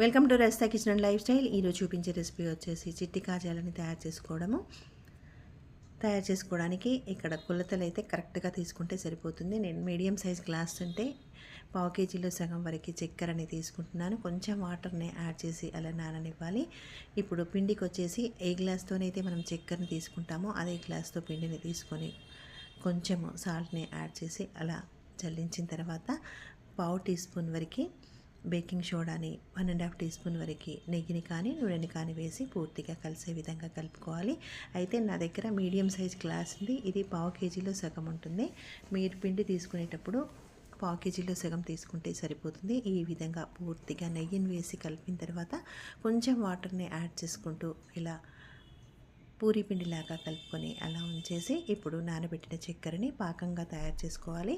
Welcome to రెస్తా kitchen and life style ఈరోజు చూపించే రెసిపీ వచ్చేసి చిట్టి కాజాలని తయారు చేసుకోవడము. తయారు చేసుకోవడానికి ఇక్కడ కొలతలు అయితే కరెక్ట్గా తీసుకుంటే సరిపోతుంది. నేను మీడియం సైజ్ గ్లాస్ అంటే పావు కేజీలో సగం వరకు చక్కెరని తీసుకుంటున్నాను. కొంచెం వాటర్ని యాడ్ చేసి అలా నాననివ్వాలి. ఇప్పుడు పిండికి వచ్చేసి ఏ గ్లాస్తోనైతే మనం చక్కెరని తీసుకుంటామో అదే గ్లాస్తో పిండిని తీసుకొని కొంచెము సాల్ట్ని యాడ్ చేసి అలా చల్లించిన తర్వాత పావు టీ స్పూన్ వరకు baking సోడాని one and half tea spoon నెయ్యిని కానీ నూనెని కానీ వేసి పూర్తిగా కలిసే విధంగా కలుపుకోవాలి. అయితే నా దగ్గర మీడియం సైజ్ గ్లాస్ ఉంది. ఇది పావు కేజీలో సగం ఉంటుంది. మీరు పిండి తీసుకునేటప్పుడు పావు కేజీలో సగం తీసుకుంటే సరిపోతుంది. ఈ విధంగా పూర్తిగా నెయ్యిని వేసి కలిపిన తర్వాత కొంచెం వాటర్ని యాడ్ చేసుకుంటూ ఇలా పూరి పిండిలాగా కలుపుకొని అలా ఉంచేసి ఇప్పుడు నానబెట్టిన చక్కెరని పాకంగా తయారు చేసుకోవాలి.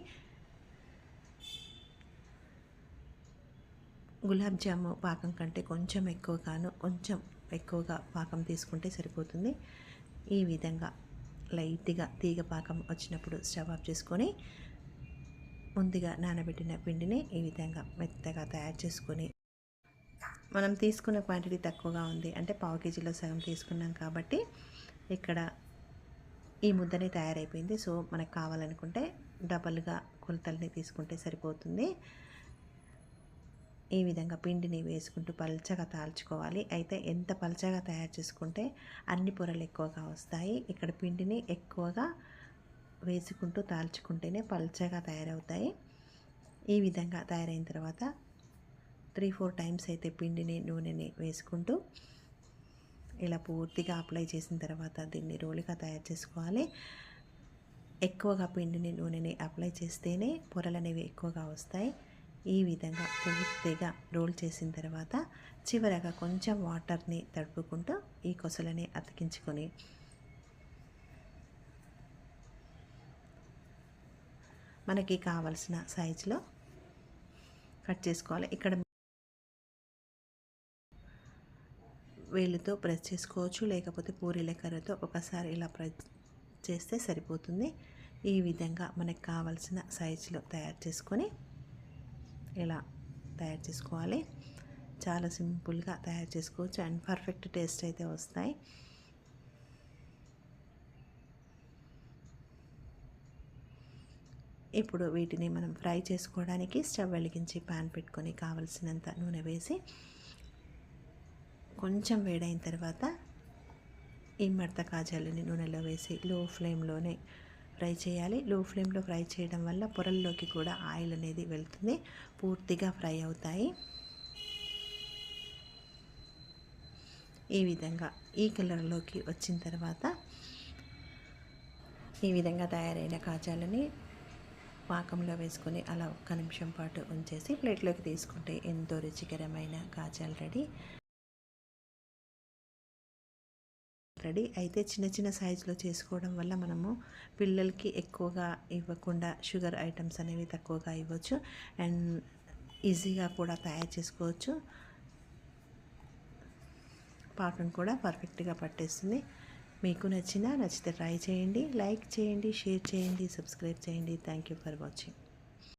గులాబ్ జాము పాకం కంటే కొంచెం ఎక్కువగాను కొంచెం ఎక్కువగా పాకం తీసుకుంటే సరిపోతుంది. ఈ విధంగా లైట్గా తీగ పాకం వచ్చినప్పుడు స్టవ్ ఆఫ్ చేసుకొని ముందుగా నానబెట్టిన పిండిని ఈ విధంగా మెత్తగా తయారు చేసుకొని మనం తీసుకున్న క్వాంటిటీ తక్కువగా ఉంది. అంటే పావు కేజీలో సగం తీసుకున్నాం కాబట్టి ఇక్కడ ఈ ముద్దని తయారైపోయింది. సో మనకు కావాలనుకుంటే డబల్గా కొలతల్ని తీసుకుంటే సరిపోతుంది. ఈ విధంగా పిండిని వేసుకుంటూ పల్చగా తాల్చుకోవాలి. అయితే ఎంత పల్చగా తయారు చేసుకుంటే అన్ని పొరలు ఎక్కువగా వస్తాయి. ఇక్కడ పిండిని ఎక్కువగా వేసుకుంటూ తాల్చుకుంటేనే పల్చగా తయారవుతాయి. ఈ విధంగా తయారైన తర్వాత త్రీ ఫోర్ టైమ్స్ అయితే పిండిని నూనెని వేసుకుంటూ ఇలా పూర్తిగా అప్లై చేసిన తర్వాత దీన్ని రోలుగా తయారు చేసుకోవాలి. ఎక్కువగా పిండిని నూనెని అప్లై చేస్తేనే పొరలు అనేవి ఎక్కువగా వస్తాయి. ఈ విధంగా పూర్తిగా రోల్ చేసిన తర్వాత చివరగా కొంచెం వాటర్ని తడుపుకుంటూ ఈ కొసలని అతికించుకొని మనకి కావలసిన సైజులో కట్ చేసుకోవాలి. ఇక్కడ వేలుతో ప్రెస్ చేసుకోవచ్చు లేకపోతే పూరీల కర్రతో ఒకసారి ఇలా ప్రెస్ చేస్తే సరిపోతుంది. ఈ విధంగా మనకు కావలసిన సైజులో తయారు చేసుకొని ఇలా తయారు చేసుకోవాలి? చాలా సింపుల్గా తయారు చేసుకోవచ్చు. అండ్ పర్ఫెక్ట్ టేస్ట్ అయితే వస్తాయి. ఇప్పుడు వీటిని మనం ఫ్రై చేసుకోవడానికి స్టవ్ వెలిగించి పాన్ పెట్టుకొని కావలసినంత నూనె వేసి కొంచెం వేడైన తర్వాత ఈ మడత కాజాలని నూనెలో వేసి లో ఫ్లేమ్లోనే ఫ్రై చేయాలి. లో ఫ్లేమ్లో ఫ్రై చేయడం వల్ల పొరల్లోకి కూడా ఆయిల్ అనేది వెళ్తుంది. పూర్తిగా ఫ్రై అవుతాయి. ఈ విధంగా ఈ కలర్లోకి వచ్చిన తర్వాత ఈ విధంగా తయారైన కాజాలని పాకంలో వేసుకొని అలా ఒక్క నిమిషం పాటు ఉంచేసి ప్లేట్లోకి తీసుకుంటే ఎంతో రుచికరమైన కాజాలు రెడీ. రెడీ. అయితే చిన్న చిన్న సైజులో చేసుకోవడం వల్ల మనము పిల్లలకి ఎక్కువగా ఇవ్వకుండా షుగర్ ఐటమ్స్ అనేవి తక్కువగా ఇవ్వచ్చు. అండ్ ఈజీగా కూడా తయారు చేసుకోవచ్చు. పాకం కూడా పర్ఫెక్ట్గా పట్టేస్తుంది. మీకు నచ్చిన నచ్చితే ట్రై చేయండి లైక్ చేయండి షేర్ చేయండి సబ్స్క్రైబ్ చేయండి. Thank you for watching.